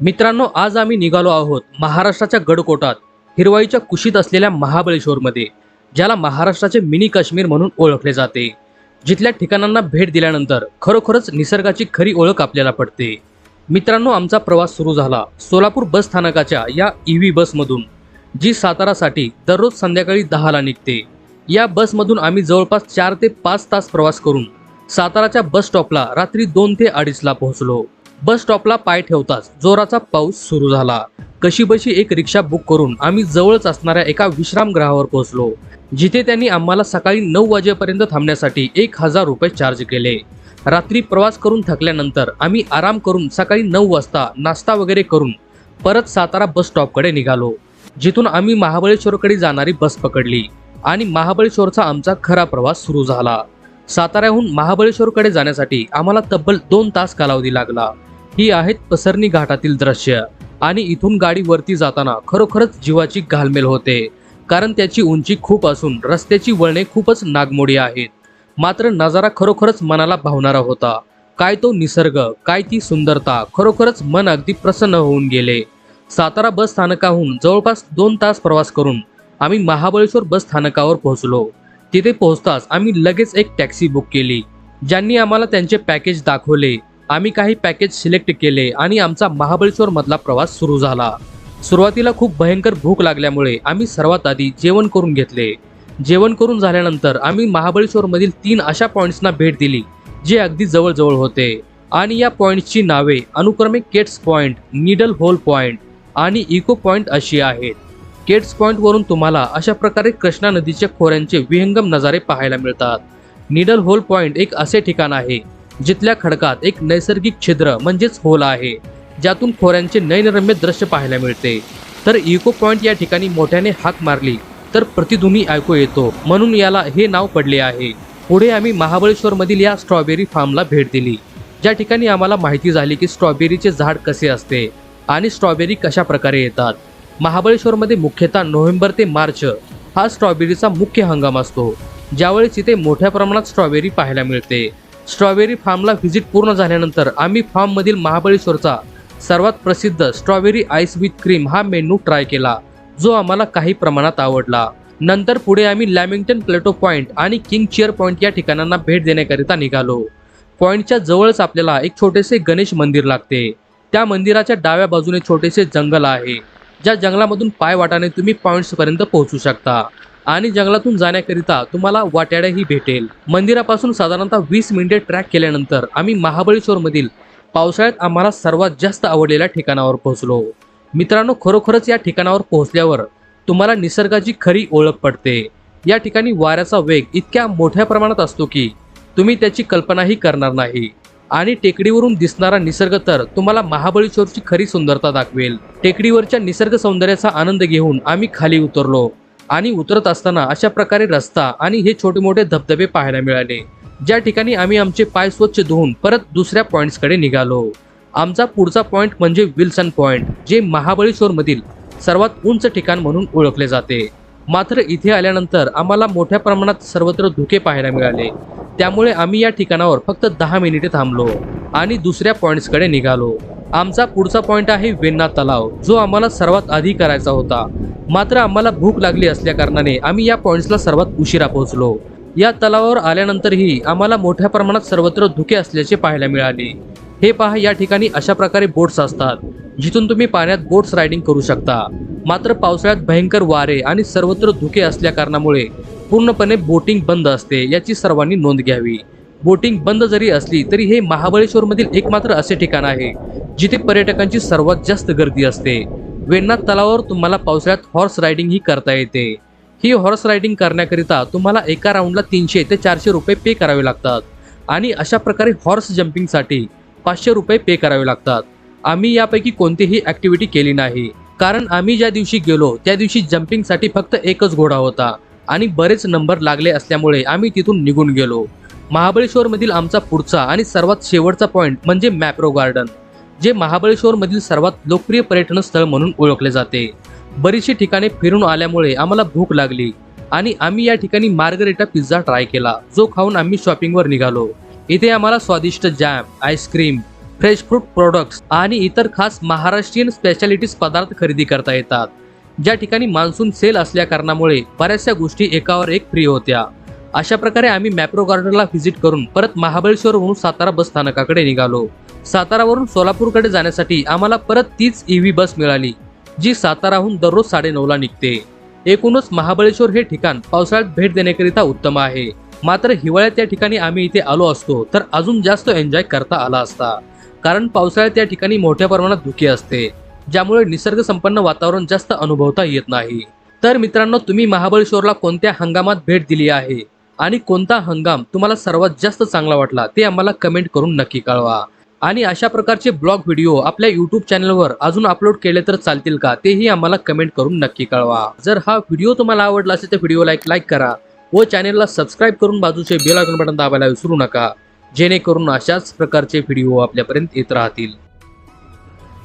मित्रांनो आज आम्ही निघालो आहोत महाराष्ट्राच्या गडकोटात हिरवाईच्या कुशीत असलेल्या महाबळेश्वरमध्ये ज्याला महाराष्ट्राचे मिनी काश्मीर म्हणून ओळखले जाते. जिथल्या ठिकाणांना भेट दिल्यानंतर खरोखरच निसर्गाची खरी ओळख आपल्याला पडते. मित्रांनो आमचा प्रवास सुरू झाला सोलापूर बस स्थानकाच्या या ई व्ही बसमधून जी सातारासाठी दररोज संध्याकाळी दहाला निघते. या बसमधून आम्ही जवळपास चार ते पाच तास प्रवास करून साताराच्या बस स्टॉपला रात्री दोन ते अडीचला पोहोचलो. बस स्टॉपला पाय ठेवताच जोराचा पाऊस सुरू झाला. कशीबशी एक रिक्षा बुक करून आम्ही जवळच असणाऱ्या एका विश्रामगृहावर पोहोचलो जिथे त्यांनी आम्हाला सकाळी नऊ वाजेपर्यंत थांबण्यासाठी एक हजार रुपये चार्ज केले. रात्री प्रवास करून थकल्यानंतर आम्ही आराम करून सकाळी नऊ वाजता नाश्ता वगैरे करून परत सातारा बस स्टॉपकडे निघालो जिथून आम्ही महाबळेश्वरकडे जाणारी बस पकडली आणि महाबळेश्वरचा आमचा खरा प्रवास सुरू झाला. साताऱ्याहून महाबळेश्वरकडे जाण्यासाठी आम्हाला तब्बल दोन तास कालावधी लागला. ही आहेत पसरणी घाटातील दृश्य. आणि इथून गाडी वरती जाताना खरोखरच जीवाची घालमेल होते. कारण त्याची उंची खूप असून रस्त्याची वळणे खूपच नागमोडी आहेत. मात्र नजारा खरोखरच मनाला भावणारा होता. काय तो निसर्ग काय ती सुंदरता खरोखरच मन अगदी प्रसन्न होऊन गेले. सातारा बस स्थानकाहून जवळपास दोन तास प्रवास करून आम्ही महाबळेश्वर बस स्थानकावर पोहोचलो. तिथे पोहोचताच आम्ही लगेच एक टॅक्सी बुक केली. ज्यांनी आम्हाला त्यांचे पॅकेज दाखवले. आम्ही काही पॅकेज सिलेक्ट केले आणि आमचा महाबळेश्वर मधला प्रवास सुरू झाला. सुरुवातीला खूप भयंकर भूक लागल्यामुळे आम्ही सर्वात आधी जेवण करून घेतले. जेवण करून झाल्यानंतर आम्ही महाबळेश्वर मधील तीन अशा पॉईंट्सना भेट दिली जे अगदी जवळजवळ होते. आणि या पॉईंट्सची नावे अनुक्रमे Kate's point needle hole point आणि इको पॉइंट अशी आहेत. केट्स पॉईंटवरून तुम्हाला अशा प्रकारे कृष्णा नदीच्या खोऱ्यांचे विहंगम नजारे पाहायला मिळतात. निडल होल पॉइंट एक असे ठिकाण आहे जिथल्या खडकात एक नैसर्गिक छिद्र म्हणजेच होल आहे ज्यातून खोऱ्यांचे नयनरम्य दृश्य पाहायला मिळते. तर इको पॉइंट या ठिकाणी मोठ्याने हाक मारली तर प्रतिध्वनी ऐकू येतो म्हणून याला हे नाव पडले आहे. पुढे आम्ही महाबळेश्वरमधील या स्ट्रॉबेरी फार्मला भेट दिली ज्या ठिकाणी आम्हाला माहिती झाली की स्ट्रॉबेरीचे झाड कसे असते आणि स्ट्रॉबेरी कशा प्रकारे येतात. महाबळेश्वरमध्ये मुख्यतः नोव्हेंबर ते मार्च हा स्ट्रॉबेरीचा मुख्य हंगाम असतो ज्यावेळेस इथे मोठ्या प्रमाणात स्ट्रॉबेरी पाहायला मिळते. स्ट्रॉबेरी फार्मला व्हिजिट पूर्ण झाल्यानंतर आम्ही फार्ममधील महाबळेश्वरचा सर्वात प्रसिद्ध स्ट्रॉबेरी आईस विथ क्रीम हा मेनू ट्राय केला जो आम्हाला काही प्रमाणात आवडला. नंतर पुढे आम्ही लॅमिंग्टन प्लेटो पॉइंट आणि किंग चिअर पॉइंट या ठिकाणांना भेट देण्याकरिता निघालो. पॉइंटच्या जवळच आपल्याला एक छोटेसे गणेश मंदिर लागते. त्या मंदिराच्या डाव्या बाजूने छोटेसे जंगल आहे ज्या जंगलामधून पाय वाटाने तुम्ही पॉइंट्सपर्यंत पोहोचू शकता. आणि जंगलातून जाण्याकरिता तुम्हाला वाट्याड्याही भेटेल. मंदिरापासून साधारणतः वीस मिनिटे ट्रॅक केल्यानंतर आम्ही महाबळेश्वरमधील पावसाळ्यात आम्हाला सर्वात जास्त आवडलेल्या ठिकाणावर पोहोचलो. मित्रांनो खरोखरच या ठिकाणावर पोहोचल्यावर तुम्हाला निसर्गाची खरी ओळख पडते. या ठिकाणी वाऱ्याचा वेग इतक्या मोठ्या प्रमाणात असतो की तुम्ही त्याची कल्पनाही करणार नाही. आणि टेकडीवरून दिसणारा निसर्ग तर तुम्हाला महाबळेश्वरची खरी सुंदरता दाखवेल. टेकडीवरच्या निसर्ग सौंदर्याचा आनंद घेऊन आम्ही खाली उतरलो. आणि उतरत असताना अशा प्रकारे रस्ता आणि हे छोटे मोठे धबधबे पाहायला मिळाले. ज्या ठिकाणी आम्ही आमचे पाय स्वच्छ धुवून परत दुसऱ्या पॉईंट्सकडे निघालो. आमचा पुढचा पॉइंट म्हणजे विल्सन पॉइंट जे महाबळेश्वरमधील सर्वात उंच ठिकाण म्हणून ओळखले जाते. मात्र इथे आल्यानंतर आम्हाला मोठ्या प्रमाणात सर्वत्र धुके पाहायला मिळाले. त्यामुळे आम्ही या ठिकाणावर फक्त दहा मिनिटे थांबलो आणि दुसऱ्या पॉईंट्सकडे निघालो. आमचा पुढचा पॉइंट आहे वेन्ना तलाव जो आम्हाला सर्वात आधी करायचा होता. मात्र आम्हाला भूक लागली असल्या कारणाने आम्ही या पॉईंट्सला सर्वात उशिरा पोहोचलो. या तलावावर आल्यानंतरही आम्हाला मोठ्या प्रमाणात सर्वत्र धुके असल्याचे पाहायला मिळाले. हे पहा या ठिकाणी अशा प्रकारे बोट्स असतात जिथून तुम्ही पाण्यात बोट्स रायडिंग करू शकता. मात्र पावसाळ्यात भयंकर वारे आणि सर्वत्र धुके असल्या कारणामुळे पूर्णपणे बोटिंग बंद असते याची सर्वांनी नोंद घ्यावी. बोटिंग बंद जरी असली तरी हे महाबळेश्वरमधील एकमात्र असे ठिकाण आहे जिथे पर्यटकांची सर्वात जास्त गर्दी असते. वेण्णात तलावावर तुम्हाला पावसाळ्यात हॉर्स रायडिंग ही करता येते. ही हॉर्स रायडिंग करण्याकरिता तुम्हाला एका राऊंडला तीनशे ते चारशे रुपये पे करावे लागतात. आणि अशा प्रकारे हॉर्स जम्पिंगसाठी पाचशे रुपये पे करावे लागतात. आम्ही यापैकी कोणतीही ॲक्टिव्हिटी केली नाही. कारण आम्ही ज्या दिवशी गेलो त्या दिवशी जम्पिंगसाठी फक्त एकच घोडा होता. आणि बरेच नंबर लागले असल्यामुळे आम्ही तिथून निघून गेलो. महाबळेश्वरमधील आमचा पुढचा आणि सर्वात शेवटचा पॉईंट म्हणजे मॅप्रो गार्डन जे महाबळेश्वरमधील सर्वात लोकप्रिय पर्यटन स्थळ म्हणून ओळखले जाते. बरीचशी ठिकाणे फिरून आल्यामुळे आम्हाला भूक लागली आणि आम्ही या ठिकाणी मार्गरेटा पिझ्झा ट्राय केला जो खाऊन आम्ही शॉपिंगवर निघालो. इथे आम्हाला स्वादिष्ट jam ice cream fresh fruit products आणि इतर खास महाराष्ट्रीयन स्पेशालिटीज पदार्थ खरेदी करता येतात. ज्या ठिकाणी मान्सून सेल असल्या कारणामुळे बऱ्याचशा गोष्टी एकावर एक फ्री होत्या. अशा प्रकारे आम्ही मॅप्रो गार्डनला व्हिजिट करून परत महाबळेश्वरवरून सातारा बस स्थानकाकडे निघालो. सातारावरून सोलापूरकडे जाण्यासाठी आम्हाला परत तीच ईव्ही बस मिळाली जी साताराहून दररोज साडेनऊला निघते. एकूणच महाबळेश्वर हे ठिकाण पावसाळ्यात भेट देण्याकरिता उत्तम आहे. मात्र हिवाळ्यात त्या ठिकाणी आम्ही इथे आलो असतो तर अजून जास्त एन्जॉय करता आला असता. कारण पावसाळ्यात त्या ठिकाणी मोठ्या प्रमाणात धुके असते ज्यामुळे निसर्ग संपन्न वातावरण जास्त अनुभवता येत नाही. तर मित्रांनो तुम्ही महाबळेश्वरला कोणत्या हंगामात भेट दिली आहे? आणि कोणता हंगाम तुम्हाला सर्वात जास्त चांगला वाटला ते आम्हाला कमेंट करून नक्की कळवा. आणि अशा प्रकारचे ब्लॉग व्हिडिओ आपल्या युट्यूब चॅनलवर अजून अपलोड केले तर चालतील का तेही आम्हाला कमेंट करून नक्की कळवा. जर हा व्हिडिओ तुम्हाला आवडला असेल तर व्हिडिओला एक लाईक करा व चॅनेलला सबस्क्राईब करून बाजूचे बेल आयकॉन बटन दाबायला विसरू नका जेणेकरून अशाच प्रकारचे व्हिडिओ आपल्यापर्यंत येत राहतील.